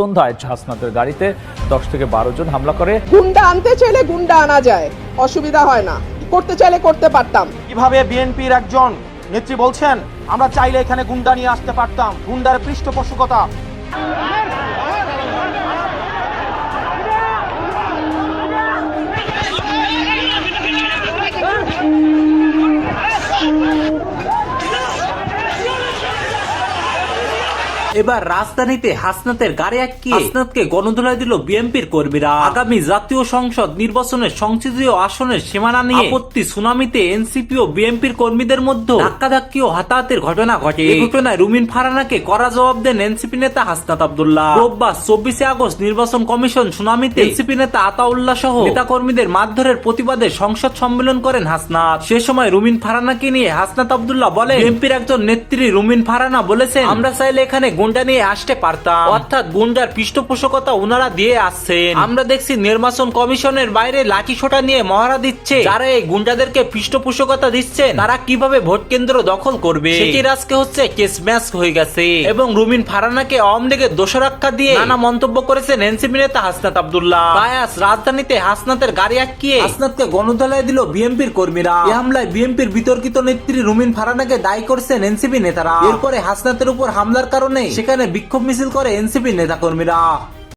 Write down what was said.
সন্ধ্যায় ঝাসনাদের গাড়িতে দশ থেকে বারো জন হামলা করে। গুন্ডা আনতে চাইলে গুন্ডা আনা যায়। অসুবিধা হয় না। করতে চাইলে করতে পারতাম। কীভাবে বিএনপির একজন? নেত্রী বলছেন আমরা চাইলে এখানে গুন্ডা নিয়ে আসতে পারতাম। গুন্ডার পৃষ্ঠপোষকতা। এবার রাজধানীতে হাসনাতের গাড়ি আটকে হাসনাতকে গণধোলাই দিল বিএনপির কর্মীরা। আগামী জাতীয় সংসদ নির্বাচনের সংসদীয় আসনের সীমানা নিয়ে আপত্তি সুনামিতে এনসিপি ও বিএনপির কর্মীদের মধ্যে ধাক্কাধাক্কি ও হাতাহাতির ঘটনা ঘটে। এই ঘটনায় রুমিন ফারানাকে কড়া জবাব দেন এনসিপি নেতা হাসনাত আব্দুল্লাহ। রোববার চব্বিশে আগস্ট নির্বাচন কমিশন সুনামিতে এনসিপি নেতা আতাউল্লাহ সহ নেতা কর্মীদের মারধরের প্রতিবাদে সংসদ সম্মেলন করেন হাসনাত। সে সময় রুমিন ফারানাকে নিয়ে হাসনাত আব্দুল্লাহ বলেন, বিএনপির একজন নেত্রী রুমিন ফারানা বলেছেন, আমরা চাইলে এখানে গুন্ডা নিয়ে আসতে পারতাম। অর্থাৎ গুন্ডার পৃষ্ঠপোষকতা ওনারা দিয়ে আসছেন। আমরা দেখছি নির্বাচন কমিশনের বাইরে লাঠি সোটা নিয়ে মহড়া দিচ্ছে। যারা এই গুন্ডাদেরকে পৃষ্ঠপোষকতা দিচ্ছেন তারা কীভাবে ভোট কেন্দ্র দখল করবে? সেটির আজকে হচ্ছে কেস ম্যাচ হয়ে গেছে। এবং রুমিন ফারানাকে আওয়ামী লীগের দোষরাক্ষা দিয়ে নানা মন্তব্য করেছেন এনসিপি নেতা হাসনাত আব্দুল্লাহ। বায়াস রাজধানীতে হাসনাতের গাড়ি আটকিয়ে হাসনাতকে গণধলায় দিল বিএনপির কর্মীরা। এই হামলায় বিএনপির বিতর্কিত নেত্রী রুমিন ফারানাকে দায়ী করছেন এনসিপি নেতারা। এরপরে হাসনাতের উপর হামলার কারণে সেখানে বিক্ষোভ মিছিল করে এনসিপি নেতা কর্মীরা